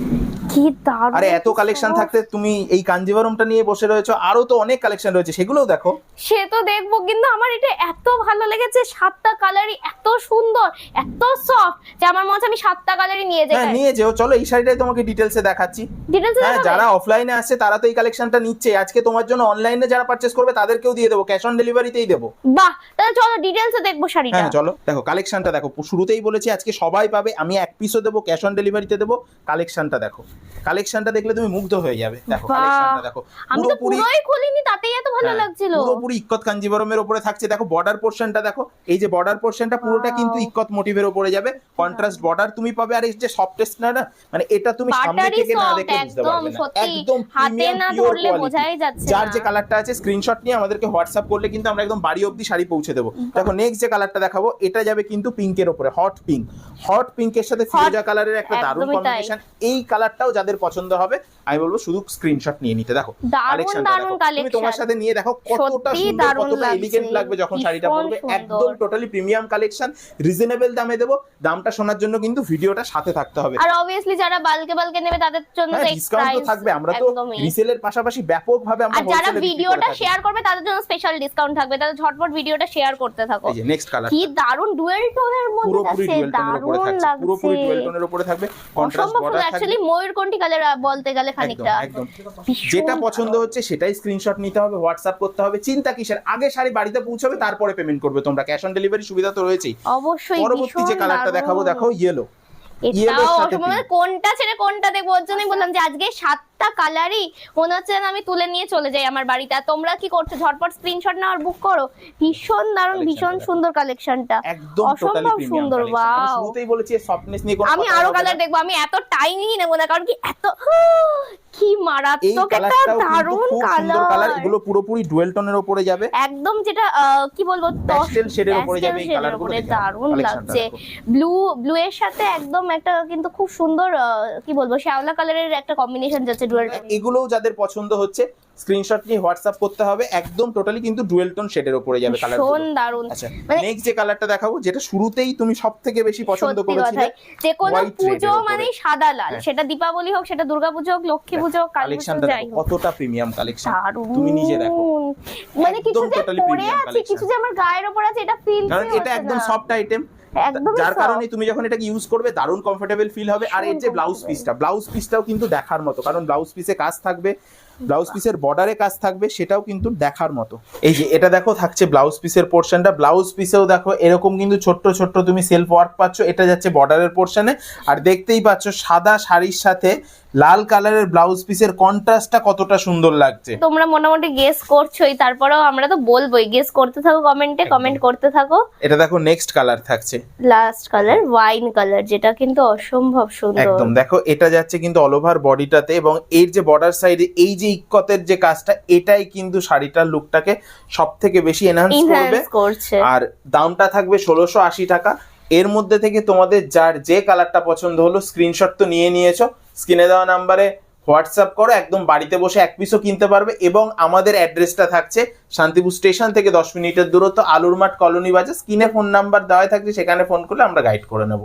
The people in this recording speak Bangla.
Mm-hmm. কি দারুণ আরে এত কালেকশন থাকতে তুমি এই কাঞ্জিভারমটা নিয়ে বসে রয়েছো আরও তো অনেক কালেকশন রয়েছে সেগুলোও দেখো। সে তো দেখব কিন্তু আমার এটা এত ভালো লেগেছে সাতটা কালারই এত সুন্দর এত সফট যে আমার মনে হচ্ছে আমি সাতটা কালারই নিয়ে যাই। হ্যাঁ নিয়ে যেও চলো এই শাড়িটাই তোমাকে ডিটেলসে দেখাচ্ছি। হ্যাঁ যারা অফলাইনে আসছে তারা তো এই কালেকশনটা নিচ্ছে। আজকে তোমার জন্য অনলাইনে যারা পারচেস করবে তাদেরকেও দিয়ে দেবো ক্যাশ অন ডেলিভারিতেই দেবো। বাহ তাহলে চলো ডিটেলসে দেখব শাড়িটা। হ্যাঁ চলো দেখো কালেকশনটা দেখো শুরুতেই বলেছি আজকে সবাই পাবে আমি এক পিসও দেবো ক্যাশ অন ডেলিভারিতে দেবো কালেকশনটা দেখো। কালেকশনটা দেখলে তুমি মুগ্ধ হয়ে যাবে। দেখো কালেকশনটা দেখো আমি তো পুরোই খুলিনি তাতেই এত ভালো হ্যাঁ, লাগছিল? পুরোপুরি ইক্কত কাঞ্জিবরমের উপরে থাকছে। দেখো বর্ডার পোর্শনটা দেখো এই যে বর্ডার পোর্শনটা পুরোটা কিন্তু ইক্কত মোটিভের উপরে যাবে। কন্ট্রাস্ট বর্ডার তুমি পাবে আর এই যে সফটেস্ট না মানে এটা তুমি সামনে থেকে না দেখে বুঝতে পারবে না। একদম হাতে না ধরলে বোঝাই যাচ্ছে যার যে কালারটা আছে স্ক্রিনশট নিয়ে আমাদেরকে হোয়াটসঅ্যাপ করলে কিন্তু আমরা একদম বাড়ি অবধি শাড়ি পৌঁছে দেবো। দেখো নেক্সট যে কালারটা দেখাবো এটা যাবে কিন্তু পিঙ্কের উপরে হট পিঙ্ক হট পিঙ্কের সাথে ফিরোজা কালারের একটা দারুণ কম্বিনেশন এই কালারটাও যাদের পছন্দ হবে আমি বলব শুধু স্ক্রিনশট নিয়ে নিতে দেখো। কালেকশনটা দেখো তুমি তোমার সাথে নিয়ে দেখো কতটা সুন্দর কতটা এলিগেন্ট লাগবে যখন শাড়িটা পরবে। একদম টোটালি প্রিমিয়াম কালেকশন রিজনেবল দামে দেবো। দামটা শোনার জন্য কিন্তু ভিডিওটা সাথে থাকতে হবে। আর অবভিয়াসলি যারা বালকে বালকে নেবে তাদের জন্য হ্যাঁ ডিসকাউন্ট তো থাকবে। আমরা তো রিসেলের পাশাপাশি ব্যাপকভাবে আমরা আর যারা ভিডিওটা শেয়ার করবে তাদের জন্য স্পেশাল ডিসকাউন্ট থাকবে। তাহলে ঝটপট ভিডিওটা শেয়ার করতে থাকো। এই যে নেক্সট কালার কি দারুণ ডুয়েল টোনের মধ্যে উপরে দারুণ থাকছে। পুরোপুরি ডুয়েল টোনের উপরে থাকবে। কন্ট্রাস্ট বর্ডার থাকবে। অ্যাকচুয়ালি ময়ূরকণ্ঠী কালার বলতে গেলে খানিকটা যেটা পছন্দ হচ্ছে সেটাই স্ক্রিনশট নিতে হবে হোয়াটসঅ্যাপ করতে হবে। চিন্তা কিসের? আগে শাড়ি বাড়িতে পৌঁছাবে তারপরে পেমেন্ট করবে তোমরা। ক্যাশ অন ডেলিভারি সুবিধা তো রয়েছেই। অবশ্যই পরবর্তী যে কালারটা দেখাবো দেখো ইয়েলো। মানে কোনটা ছেড়ে কোনটা দেখব ওর জন্যই বললাম যে আজকে সাতটা কালারই মনে হচ্ছে আমি তুলে নিয়ে চলে যাই আমার বাড়িতে। আর তোমরা কি করছ? ঝটপট স্ক্রিনশট নাও আর বুক করো। ভীষণ দারুণ ভীষণ সুন্দর কালেকশনটা একদম অসম্ভব সুন্দর, wow. শুরুতেই বলেছি সফটনেস নিয়ে আমি আরও কালার। দেখব। আমি এত টাইমই নেব না কারণ কি এত কি মারাত্মক একটা দারুণ কালার কালার এগুলো পুরোপুরি ডুয়েল টোনের উপরে যাবে। একদম যেটা কি বলব প্যাস্টেল শেডের উপরে যাবে এই কালারগুলো। দারুণ লাগছে। ব্লু ব্লু এর সাথে একদম একটা কিন্তু খুব সুন্দর কি বলব শ্যাওলা কালারের একটা কম্বিনেশন যাচ্ছে। ডুয়েল এগুলোও যাদের পছন্দ হচ্ছে স্ক্রিনশট নিয়ে হোয়াটসঅ্যাপ করতে হবে একদম টোটালি কিন্তু ডুয়েল টোন শেডের উপরে যাবে কালার ভীষণ দারুণ। আচ্ছা মানে- নেক্সট যে কালারটা দেখাবো যেটা শুরুতেই তুমি সব থেকে বেশি পছন্দ করেছিলে যে কোনো পুজো মানে সাদা লাল হ্যাঁ। সেটা দীপাবলি হোক সেটা দুর্গাপুজো হোক লক্ষ্মী পুজো হোক কালী পুজো যাই হোক। কতটা প্রিমিয়াম কালেকশন তুমি নিজে দেখো। মানে কিছু যে পরে আছে কিছু যে আমার গায়ের ওপর আছে এটা ফিল কারণ এটা একদম সফট আইটেম যার। কারণে তুমি যখন এটাকে ইউজ করবে দারুণ কমফোর্টেবল ফিল হবে। আর এর যে ব্লাউজ। পিসটা ব্লাউজ পিসটাও কিন্তু দেখার মতো। কারণ ব্লাউজ পিসে কাজ থাকবে ব্লাউজ পিসের বর্ডারে কাজ থাকবে সেটাও কিন্তু দেখার মতো। এই যে এটা দেখো থাকছে ব্লাউজ পিসের পোর্শনটা ব্লাউজ পিসেও দেখো এরকম কিন্তু ছোট্ট ছোট্ট তুমি সেলফ ওয়ার্ক পাচ্ছ। এটা যাচ্ছে বর্ডারের পোর্শনে আর দেখতেই পাচ্ছ সাদা শাড়ির সাথে লাল কালারের ব্লাউজ পিসের কন্ট্রাস্টটা কতটা সুন্দর লাগছে। তোমরা মোটামুটি গেস করছোই। তারপরেও আমরা তো বলবোই। গেস করতে থাকো কমেন্টে কমেন্ট করতে থাকো। এটা দেখো নেক্সট কালার থাকছে। লাস্ট কালার ওয়াইন কালার যেটা কিন্তু অসম্ভব সুন্দর। একদম। দেখো এটা যাচ্ছে কিন্তু অল ওভার বডিটাতে এবং এর যে বর্ডার সাইডে এই যে ইক্কতের যে কাজটা এটাই কিন্তু শাড়িটার লুকটাকে সব থেকে বেশি এনহান্স করবে। করছে। আর দামটা থাকবে ষোলোশো আশি টাকা। এর মধ্যে থেকে তোমাদের যার যে কালারটা পছন্দ হলো স্ক্রিনশট তো নিয়ে নিয়েছো। স্ক্রিনে দেওয়া নাম্বারে হোয়াটসঅ্যাপ করো, একদম বাড়িতে বসে এক পিসও কিনতে পারবে এবং আমাদের অ্যাড্রেসটা থাকছে শান্তিপুর স্টেশন থেকে দশ মিনিটের দূরত্ব আলুর মাঠ কলোনি বাজার। স্ক্রিনে ফোন নাম্বার দেওয়া থাকছে, সেখানে ফোন করলে আমরা গাইড করে নেব।